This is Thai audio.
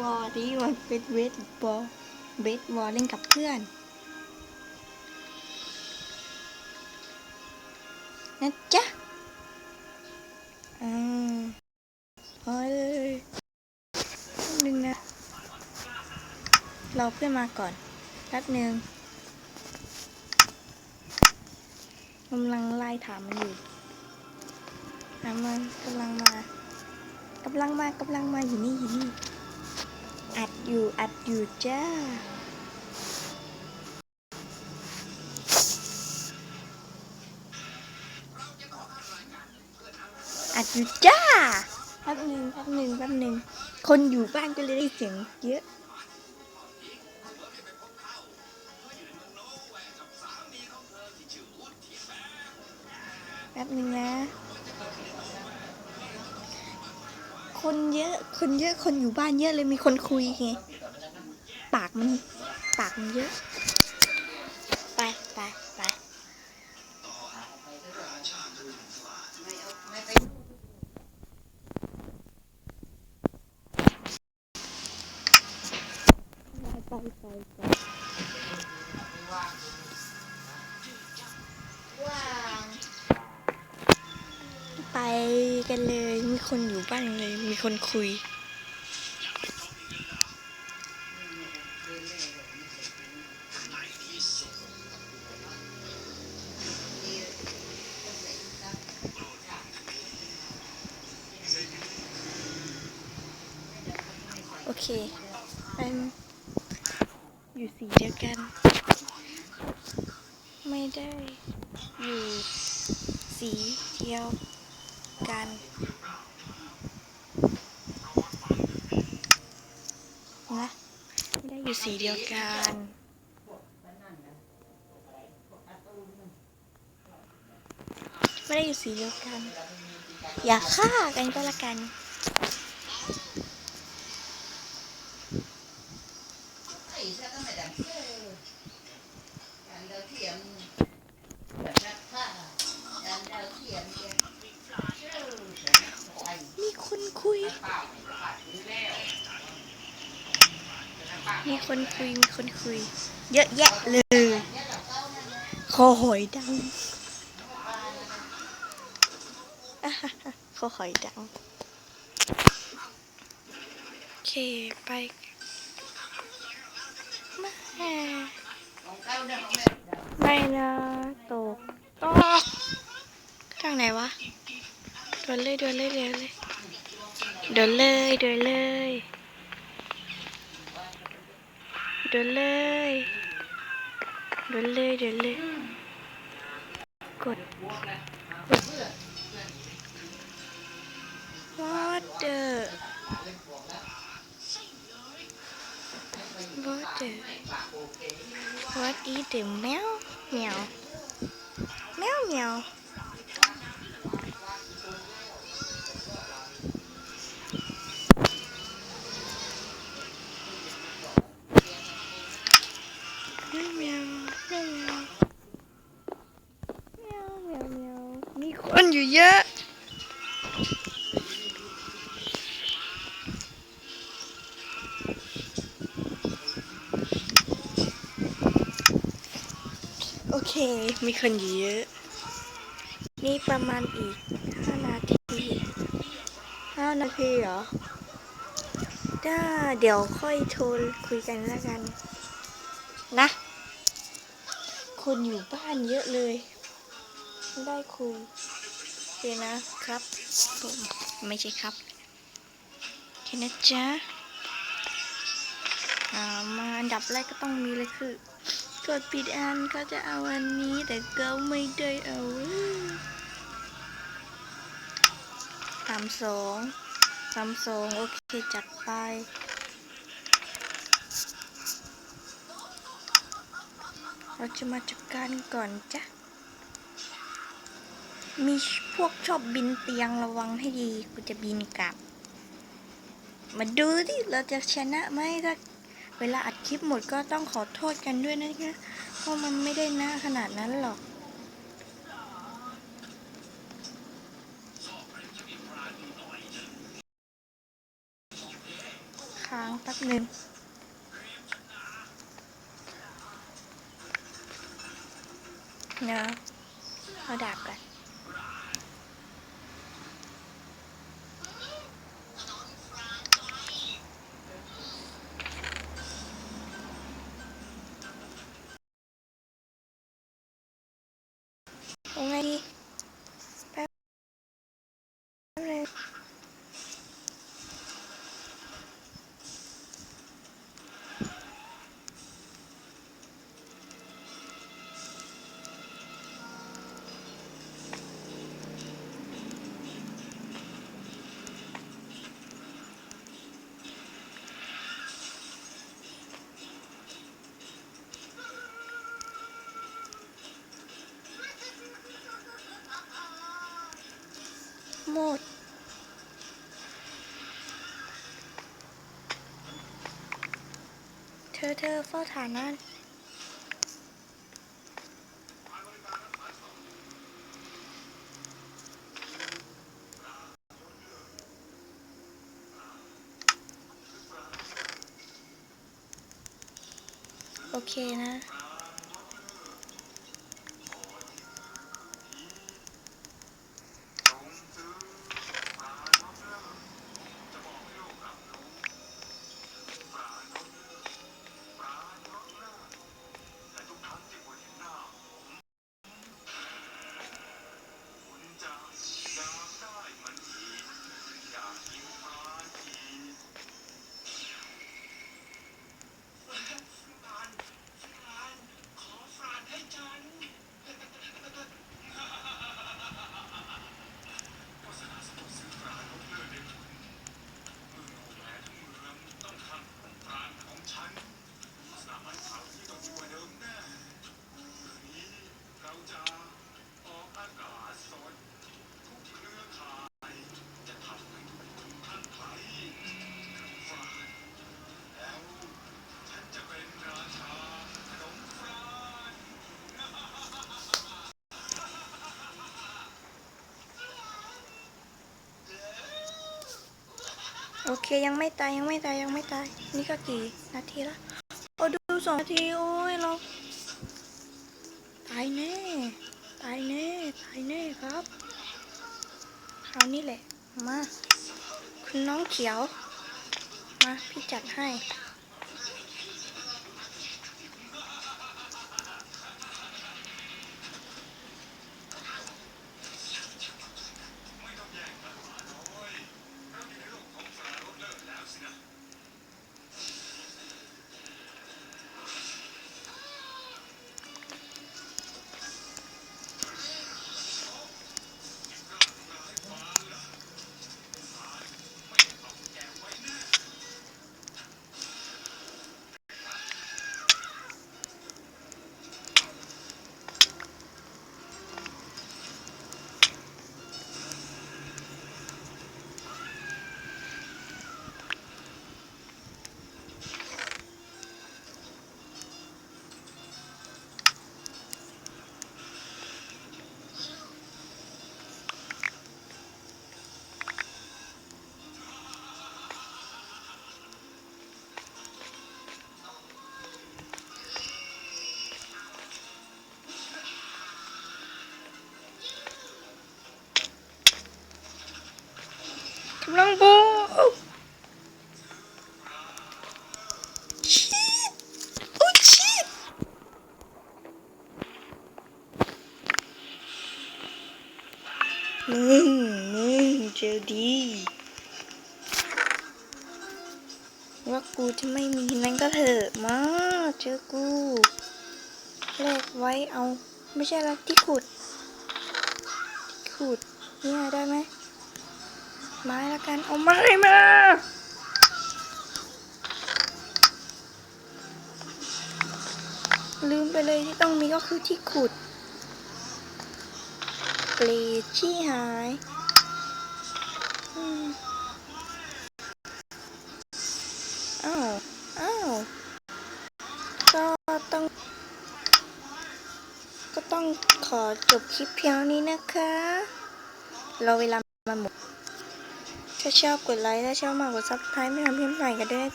วอลที่มันเป็นเวทบอลเบสบอลเล่นกับเพื่อนนะจ๊ะอ่าพอเลยแป๊บนึงนะ เรอเพื่อนมาก่อนแป๊บนึงกำลังไล่ถามมันอยู่ถามมันกำลังมากำลังมากำลังมาอยู่นี่อยู่นี่ อัดอยู่อัดอยู่จ้า อัดอยู่จ้าแป๊บหนึ่งแป๊บหนึ่งแป๊บหนึ่งคนอยู่บ้านก็เลยได้เสียงเยอะแป๊บหนึ่งนะ คนเยอะ คนเยอะ คนอยู่บ้านเยอะเลยมีคนคุยไง ปากมัน ปากมันเยอะ ไปไปไปไปไปไป กันเลย มีคนอยู่บ้านเลย มีคนคุย โอเคเป็นอยู่สีเดียวกัน ไม่ได้ อยู่สีเดียว กัน นะ ไม่ได้อยู่สีเดียวกันไม่ได้อยู่สีเดียวกัน อย่าฆ่ากันก็แล้วกัน มีคนคุย มีคนคุยมีคนคุย เยอะแยะเลยคอหอยดังอะฮะฮะคอหอยดัง โอเค ไปมาไม่นะตกตกทางไหนวะเดินเลยเดินเลยเดินเลยเดินเลยเดินเลย เดินเลยเดินเลยเดินเลยกดกด what the what the what is the แมวแมีคนอยู่เยอะ โอเค มีคนอยู่เยอะ นี่ประมาณอีกห้านาทีห้านาทีเหรอ ได้ เดี๋ยวค่อยโทรคุยกันแล้วกัน นะ คนอยู่บ้านเยอะเลยไม่ได้คุย เดี๋ยนะครับผมไม่ใช่ครับเคนะจ๊ะอ่ามาอันดับแรกก็ต้องมีเลยคือกดปิดอันก็จะเอาอันนี้แต่ก็ไม่ได้เอาสามสองสามสองโอเคจัดไปเราจะมาจัดการก่อนจ้ะ มีพวกชอบบินเตียงระวังให้ดี กูจะบินกลับ มาดูที่เราจะชนะไหมถ้าเวลาอัดคลิปหมดก็ต้องขอโทษกันด้วยนะคะเพราะมันไม่ได้น่าขนาดนั้นหรอก ค้างแป๊บหนึ่งเนาะเอาดาบกัน เธอเธอเฝ้าฐานนั่นโอเคนะ โอเคยังไม่ตายยังไม่ตายยังไม่ตาย นี่ก็กี่นาทีละโอ้ดูสองนาทีโอ้ยเราตายแน่ ตายแน่ ตายแน่ครับคราวนี้แหละ มา คุณน้องเขียว มา พี่จัดให้ มึงมึงเจอดีว่ากูจะไม่มีนั่นก็เถอะมาเจอกูแลกไว้เอา ไม่ใช่แล้วที่ขุดที่ขุดเนี่ยได้ไหมไม้ละกันเอาไม้มาลืมไปเลยที่ต้องมีก็คือที่ขุด เกรดชี้หายอ้าวอ้าวก็ต้อง ก็ต้องขอจบคลิปเพียงนี้นะคะ เราเวลามาหมด ถ้าชอบกดไลค์ ถ้าชอบมากกดซับสไครต์ไม่ทำเพี้ยนใหม่กันด้วยจ๊ะ